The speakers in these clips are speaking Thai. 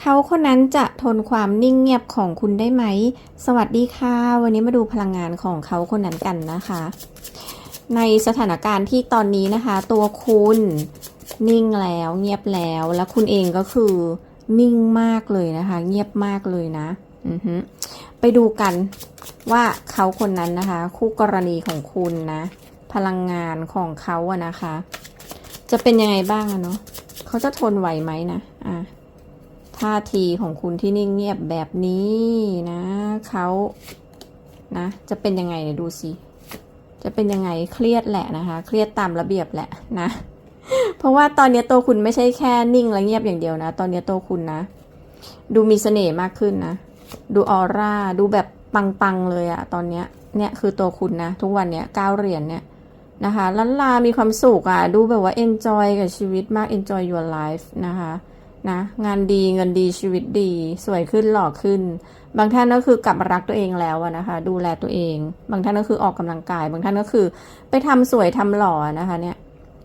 เขาคนนั้นจะทนความนิ่งเงียบของคุณได้ไหม สวัสดีค่ะ วันนี้มาดูพลังงานของเขาคนนั้นกันนะคะ ในสถานการณ์ที่ตอนนี้นะคะ ตัวคุณนิ่งแล้วเงียบแล้ว แล้วคุณเองก็คือนิ่งมากเลยนะคะ เงียบมากเลยนะไปดูกันว่าเขาคนนั้นนะคะ คู่กรณีของคุณนะ พลังงานของเขาอะนะคะ จะเป็นยังไงบ้างอะเนาะเขาจะทนไหวไหมนะอะ ท่าทีของคุณที่นิ่งเงียบแบบนี้นะเขานะ จะเป็นยังไงเนี่ยดูสิ จะเป็นยังไงเครียดแหละนะคะ เครียดตามระเบียบแหละนะ เพราะว่าตอนนี้ตัวคุณไม่ใช่แค่นิ่งและเงียบอย่างเดียวนะ ตอนนี้ตัวคุณนะ ดูมีเสน่ห์มากขึ้นนะ ดูออร่า ดูแบบปังๆเลยอะตอนเนี้ย เนี่ยคือตัวคุณนะ ทุกวันเนี้ยก้าวเหรียญเนี่ยนะคะลันลามีความสุขอะดูแบบว่า enjoy กับชีวิตมาก enjoy your life นะคะ นะงานดีเงินดีชีวิตดี สวยขึ้นหล่อขึ้น บางท่านก็คือกลับมารักตัวเองแล้วอะนะคะ ดูแลตัวเอง บางท่านก็คือออกกำลังกาย บางท่านก็คือไปทำสวยทำหล่อนะคะเนี่ย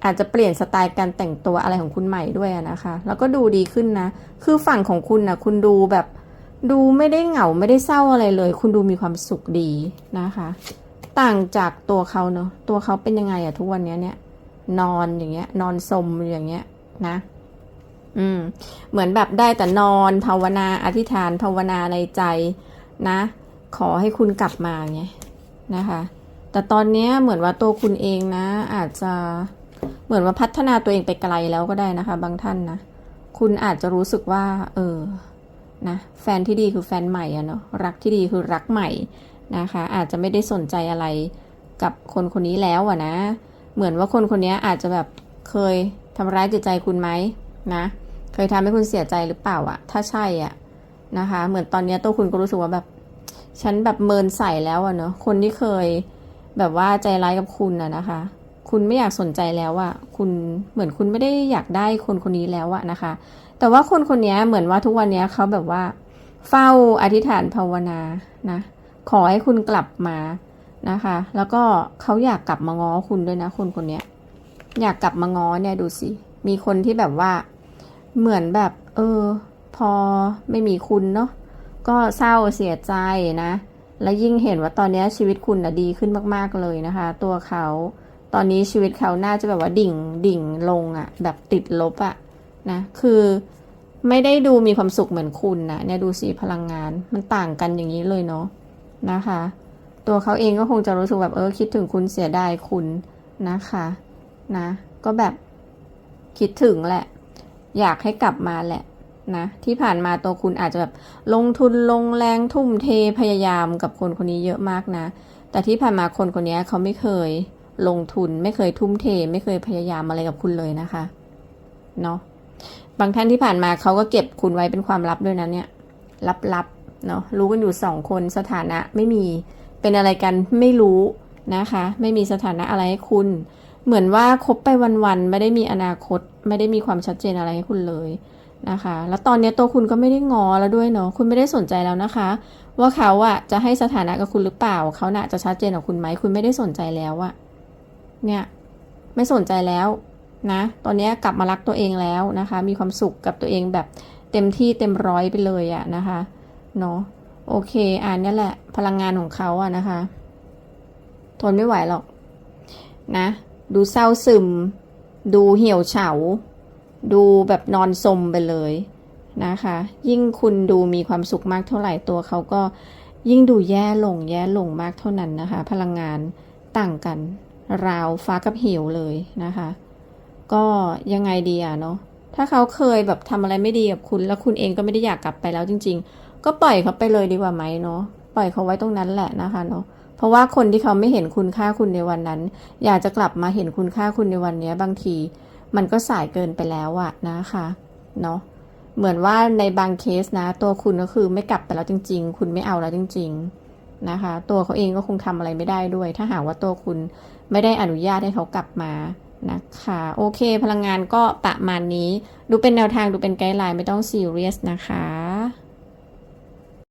อาจจะเปลี่ยนสไตล์การแต่งตัวอะไรของคุณใหม่ด้วยนะคะ แล้วก็ดูดีขึ้นนะ คือฝั่งของคุณนะคุณดูแบบ ดูไม่ได้เหงาไม่ได้เศร้าอะไรเลย คุณดูมีความสุขดีนะคะ ต่างจากตัวเขาเนาะตัวเขาเป็นยังไงอะทุกวันนี้เนี่ย นอนอย่างเงี้ย นอนสมอย่างเงี้ยนะ อืม เหมือนแบบได้แต่นอนภาวนาอธิษฐานภาวนาในใจนะ ขอให้คุณกลับมาไงนะคะ แต่ตอนเนี้ยเหมือนว่าตัวคุณเองนะ อาจจะเหมือนว่าพัฒนาตัวเองไปไกลแล้วก็ได้นะคะ บางท่านนะ คุณอาจจะรู้สึกว่า เออนะแฟนที่ดีคือแฟนใหม่อะเนาะรักที่ดีคือรักใหม่นะคะ อาจจะไม่ได้สนใจอะไรกับคนคนนี้แล้วอะนะ เหมือนว่าคนคนนี้อาจจะแบบเคยทำร้ายจิตใจคุณไหมนะ เคยทำให้คุณเสียใจหรือเปล่าอะถ้าใช่อะนะคะ เหมือนตอนนี้ตัวคุณก็รู้สึกว่าแบบ ฉันแบบเมินใส่แล้วอะเนาะคนที่เคยแบบว่าใจร้ายกับคุณอะนะคะ คุณไม่อยากสนใจแล้วอะคุณเหมือนคุณไม่ได้อยากได้คนคนนี้แล้วอะนะคะ แต่ว่าคนคนนี้เหมือนว่าทุกวันนี้เขาแบบว่า เฝ้าอธิษฐานภาวนานะ ขอให้คุณกลับมานะคะ แล้วก็เขาอยากกลับมาง้อคุณด้วยนะ คนคนนี้อยากกลับมาง้อเนี่ยดูสิมีคนที่แบบว่า เหมือนแบบ เออ พอไม่มีคุณเนาะก็เศร้าเสียใจนะ และยิ่งเห็นว่าตอนนี้ชีวิตคุณนะดีขึ้นมาก ๆเลยนะคะ ตัวเขาตอนนี้ชีวิตเขาน่าจะแบบว่าดิ่งดิ่งลงอะ่ะ แบบติดลบอะ่ะนะคือไม่ได้ดูมีความสุขเหมือนคุณนะเนี่ยดูสิพลังงานมันต่างกันอย่างนี้เลยเนาะนะคะ ตัวเขาเองก็คงจะรู้สึกแบบเออคิดถึงคุณเสียดายคุณนะคะ นะ ก็แบบคิดถึงแหละ อยากให้กลับมาแหละนะที่ผ่านมาตัวคุณอาจจะแบบลงทุนลงแรงทุ่มเทพยายามกับคนคนนี้เยอะมากนะ แต่ที่ผ่านมาคนคนนี้เขาไม่เคยลงทุนไม่เคยทุ่มเท ไม่เคยพยายามอะไรกับคุณเลยนะคะเนาะบางท่านที่ผ่านมาเขาก็เก็บคุณไว้เป็นความลับด้วยนะเนี่ยลับๆเนาะรู้กันอยู่สองคนสถานะไม่มีเป็นอะไรกันไม่รู้นะคะ ไม่มีสถานะอะไรให้คุณ เหมือนว่าคบไปวันๆไม่ได้มีอนาคต ไม่ได้มีความชัดเจนอะไรให้คุณเลยนะคะ แล้วตอนนี้ตัวคุณก็ไม่ได้งอแล้วด้วยเนาะคุณไม่ได้สนใจแล้วนะคะ ว่าเขาอะจะให้สถานะกับคุณหรือเปล่าเขาน่ะจะชัดเจนกับคุณไหมคุณไม่ได้สนใจแล้วอะเนี่ยไม่สนใจแล้วนะ ตอนนี้กลับมารักตัวเองแล้วนะคะ มีความสุขกับตัวเองแบบเต็มที่เต็มร้อยไปเลยอะนะคะเนาะโอเคอ่านนี่แหละ พลังงานของเขาอะนะคะ ทนไม่ไหวหรอกนะ ดูเศร้าซึม ดูเหี่ยวเฉา ดูแบบนอนสมไปเลยนะคะ ยิ่งคุณดูมีความสุขมากเท่าไหร่ตัวเขาก็ยิ่งดูแย่ลงแย่ลงมากเท่านั้นนะคะ พลังงานต่างกัน ราวฟ้ากับเหวเลยนะคะ ก็ยังไงดีอะเนาะถ้าเขาเคยแบบทำอะไรไม่ดีกับคุณ แล้วคุณเองก็ไม่ได้อยากกลับไปแล้วจริง ๆ ก็ปล่อยเขาไปเลยดีกว่าไหมเนาะปล่อยเขาไว้ตรงนั้นแหละนะคะเนาะ ราะว่าคนที่เขาไม่เห็นคุณค่าคุณในวันนั้น อยากจะกลับมาเห็นคุณค่าคุณในวันนี้บางที มันก็สายเกินไปแล้วอะนะคะเนาะเหมือนว่าในบางเคสนะ ตัวคุณก็คือไม่กลับไปแล้วจริง ๆ คุณไม่เอาแล้วจริง ๆนะคะ ตัวเขาเองก็คงทำอะไรไม่ได้ด้วย ถ้าหากว่าตัวคุณไม่ได้อนุญาตให้เขากลับมานะคะโอเค พลังงานก็ประมาณนี้ ดูเป็นแนวทางดูเป็นไกด์ไลน์ไม่ต้องซีเรียสนะคะ